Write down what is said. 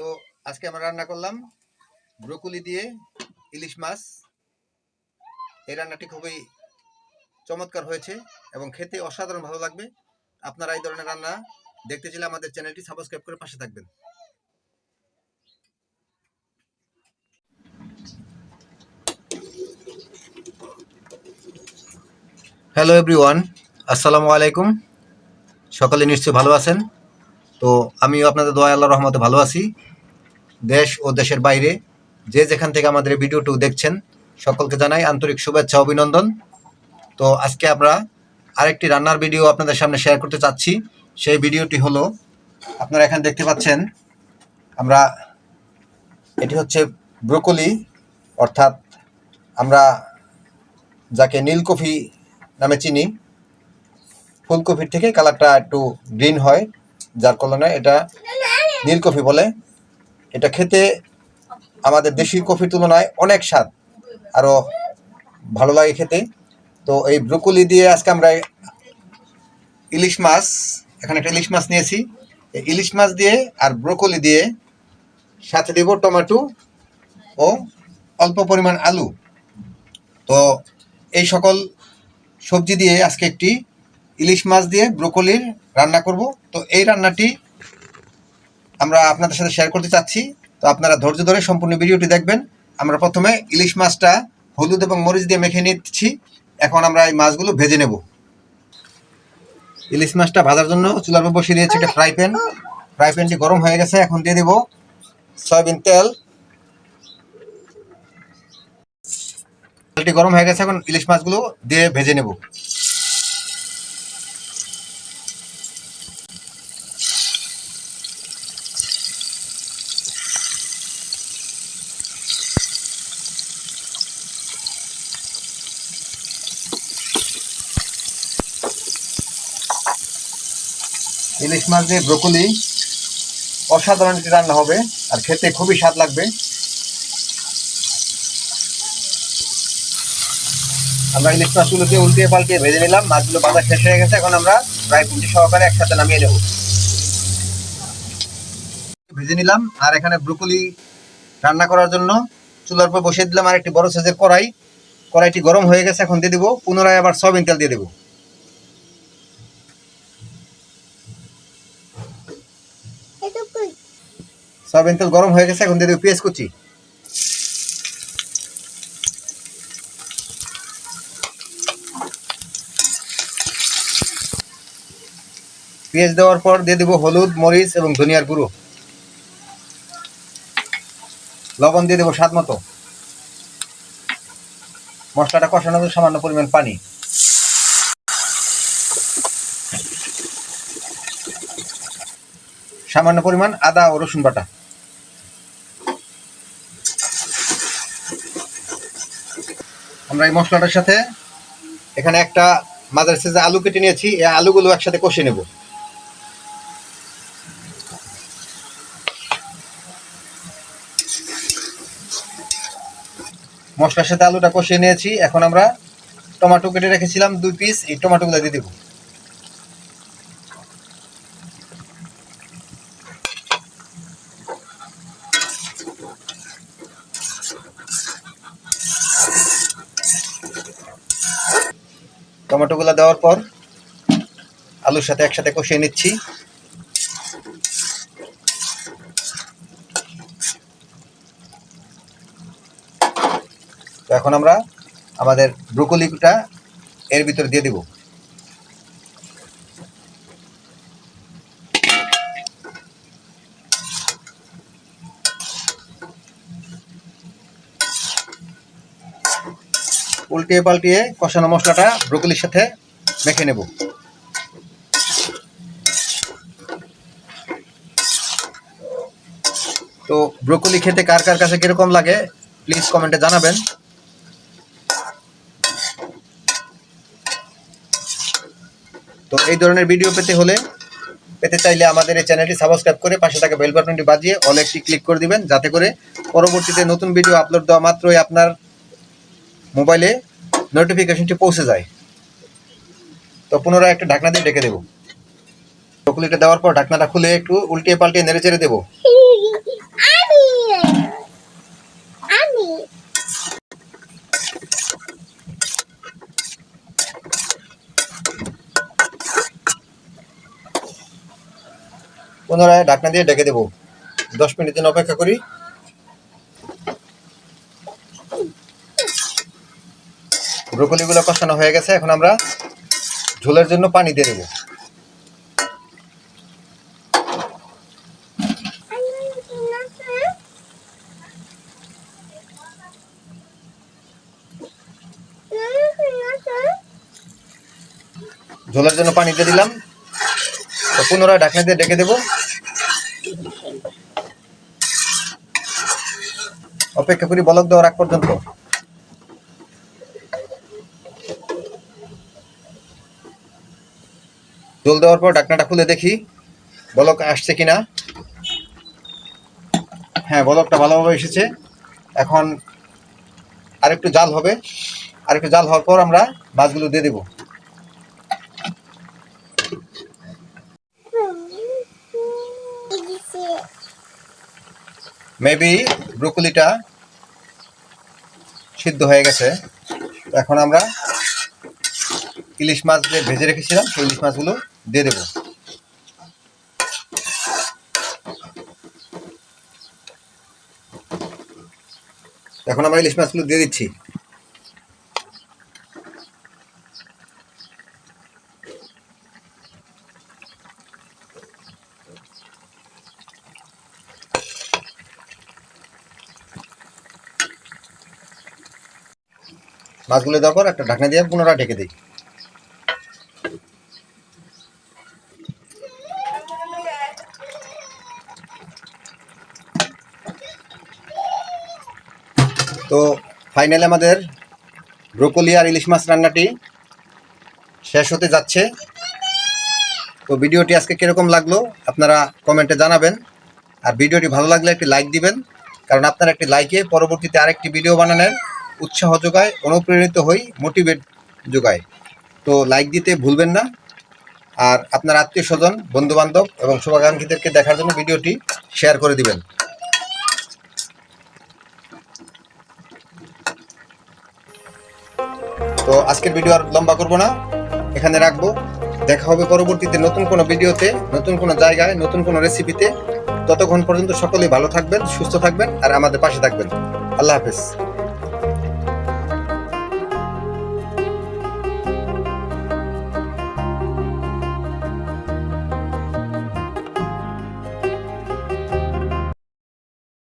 তো আজকে আমরা রান্না করলাম ব্রোকলি দিয়ে ইলিশ মাছ। এই রান্নাটি খুবই চমৎকার হয়েছে এবং খেতে অসাধারণ ভালো লাগবে। আপনারা এই ধরনের রান্না দেখতে চাইলে আমাদের চ্যানেলটি সাবস্ক্রাইব করে পাশে থাকবেন। হ্যালো এভরিওয়ান, আসসালামু আলাইকুম। সকলে নিশ্চয়ই ভালো আছেন। তো আমিও আপনাদের দোয়া আল্লাহ রহমতে ভালো আছি। দেশ ও দেশের বাইরে যে যেখান থেকে আমাদের এই ভিডিওটুকু দেখছেন, সকলকে জানাই আন্তরিক শুভেচ্ছা, অভিনন্দন। তো আজকে আমরা আরেকটি রান্নার ভিডিও আপনাদের সামনে শেয়ার করতে চাচ্ছি। সেই ভিডিওটি হলো, আপনারা এখানে দেখতে পাচ্ছেন, আমরা, এটি হচ্ছে ব্রোকলি, অর্থাৎ আমরা যাকে নীলকফি নামে চিনি ফুলকপির থেকে কালারটা একটু গ্রিন হয়। যার কারণে এটা নীলকফি বলে। এটা খেতে আমাদের দেশি কফির তুলনায় অনেক স্বাদ আরও ভালো লাগে খেতে। তো এই ব্রোকলি দিয়ে আজকে আমরা ইলিশ মাছ, এখানে একটা ইলিশ মাছ নিয়েছি। এই ইলিশ মাছ দিয়ে আর ব্রোকলি দিয়ে সাথে দেব টমেটো ও অল্প পরিমাণ আলু। তো এই সকল সবজি দিয়ে আজকে একটি ইলিশ মাছ দিয়ে ব্রোকলির রান্না করব। তো এই রান্নাটি আমরা আপনাদের সাথে শেয়ার করতে চাচ্ছি। তো আপনারা ধৈর্য ধরে সম্পূর্ণ ভিডিওটি দেখবেন। আমরা প্রথমে ইলিশ মাছটা হলুদ এবং মরিচ দিয়ে মেখে নিচ্ছি। এখন আমরা এই মাছগুলো ভেজে নেব। ইলিশ মাছটা ভাজার জন্য চুলার উপর বসিয়ে দিয়েছি একটা ফ্রাই প্যান ফ্রাই প্যানটি গরম হয়ে গেছে, এখন দিয়ে দেব সয়াবিন তেল। তেলটি গরম হয়ে গেছে, এখন ইলিশ মাছগুলো দিয়ে ভেজে নেব। ইলিশ মাছ দিয়ে ব্রোকলি, অসাধারণ একটি রান্না হবে, আর খেতে খুবই স্বাদ লাগবে। আমরা ইলিশ মাছগুলোকে উল্টিয়ে পাল্টিয়ে ভেজে নিলাম, মাছগুলো বাজার শেষ হয়ে গেছে, এখন আমরা ফ্রাই পুঁটি সহকারে একসাথে নামিয়ে নেব। ভেজে নিলাম, আর এখানে ব্রোকলি রান্না করার জন্য চুলার উপর বসিয়ে দিলাম আর একটি বড় সাইজের কড়াই। কড়াইটি গরম হয়ে গেছে, এখন দিয়ে দিব, পুনরায় আবার সয়াবিন তেল দিয়ে দেবো। সয়াবিন তেল গরম হয়ে গেছে, এখন দিয়ে দেবো পেঁয়াজ কুচি। পেঁয়াজ দেওয়ার পর দিয়ে দেবো হলুদ, মরিচ এবং ধনিয়ার গুঁড়ো। লবণ দিয়ে দেবো স্বাদ মতো। মশলাটা কষানো হবে সামান্য পরিমাণ পানি। সামান্য পরিমাণ আদা ও রসুন বাটা। আমরা এই মশলাটার সাথে এখানে একটা মাদার সাইজে আলু কেটে নিয়েছি। এই আলুগুলো একসাথে কষে নেব। মশলার সাথে আলুটা কষিয়ে নিয়েছি। এখন আমরা টমেটো কেটে রেখেছিলাম দুই পিস এই টমেটোগুলো দিয়ে দেবো। টমেটোগুলো দেওয়ার পর আলুর সাথে একসাথে কষিয়ে নিচ্ছি। এখন আমরা আমাদের ব্রুকলিটা এর ভিতরে দিয়ে দেব। উল্টিয়ে পাল্টিয়ে কষানো মশলাটা ব্রোকলির সাথে মেখে নেব। তো ব্রোকলি খেতে কার কার কাছে কীরকম লাগে প্লিজ কমেন্টে জানাবেন। তো এই ধরনের ভিডিও পেতে হলে, পেতে চাইলে আমাদের এই চ্যানেলটি সাবস্ক্রাইব করে পাশে থাকা বেল বাটনটি বাজিয়ে অল একটি ক্লিক করে দিবেন, যাতে করে পরবর্তীতে নতুন ভিডিও আপলোড দেওয়া মাত্রই আপনার মোবাইলে নোটিফিকেশনটি পৌঁছে যায়। তো পুনরায় একটা ঢাকনা দিয়ে ডেকে দেবো। চকলেটটা দেওয়ার পর ঢাকনাটা খুলে একটু উল্টে পাল্টে নেড়ে চেড়ে দেবো। পুনরায় ঢাকনা দিয়ে ডেকে দেবো। দশ মিনিট দিন অপেক্ষা করি। ব্রোকলিগুলো কষানো হয়ে গেছে, এখন আমরা ঝোলের জন্য পানি দিয়ে দেবো ঝোলের জন্য পানি দিয়ে দিলাম। পুনরায় ঢাকনা দিয়ে ডেকে দেবো। অপেক্ষা করি বলক দেওয়ার আগ পর্যন্ত। জল দেওয়ার পর ঢাকনাটা খুলে দেখি। বলক আসছে কিনা? হ্যাঁ বলকটা ভালোভাবে এসেছে। এখন আরেকটু জাল হবে। আরেকটু জাল হওয়ার পর আমরা মাছগুলো দিয়ে দেবো। মেবি ব্রোকলিটা সিদ্ধ হয়ে গেছে। এখন আমরা ইলিশ মাছ যে ভেজে রেখেছিলাম, সেই ইলিশ মাছগুলো দিয়ে দেবো। এখন আমরা ইলিশ মাছগুলো দিয়ে দিচ্ছি। মাছগুলো দেওয়ার পর একটা ঢাকনা দিয়ে পুনরায় ঢেকে দিই। তো ফাইনালি আমাদের ব্রোকলি আর ইলিশ মাছ রান্নাটি শেষ হতে যাচ্ছে। তো ভিডিওটি আজকে কীরকম লাগল আপনারা কমেন্টে জানাবেন। আর ভিডিওটি ভালো লাগলে একটি লাইক দিবেন, কারণ আপনার একটি লাইকে পরবর্তীতে আরেকটি ভিডিও বানানোর উৎসাহ যোগায়, অনুপ্রেরিত হই, মোটিভেট যোগায়। তো লাইক দিতে ভুলবেন না। আর আপনার আত্মীয় স্বজন বন্ধু বান্ধব এবং শুভাকাঙ্ক্ষীদেরকে দেখার জন্য ভিডিওটি শেয়ার করে দিবেন। তো আজকের ভিডিও আর লম্বা করব না। এখানে রাখব। দেখা হবে পরবর্তীতে নতুন কোনো ভিডিওতে নতুন কোনো জায়গায়, নতুন কোনো রেসিপিতে ততক্ষণ পর্যন্ত সকলেই ভালো থাকবেন, সুস্থ থাকবেন, আর আমাদের পাশে থাকবেন। আল্লাহ হাফেজ।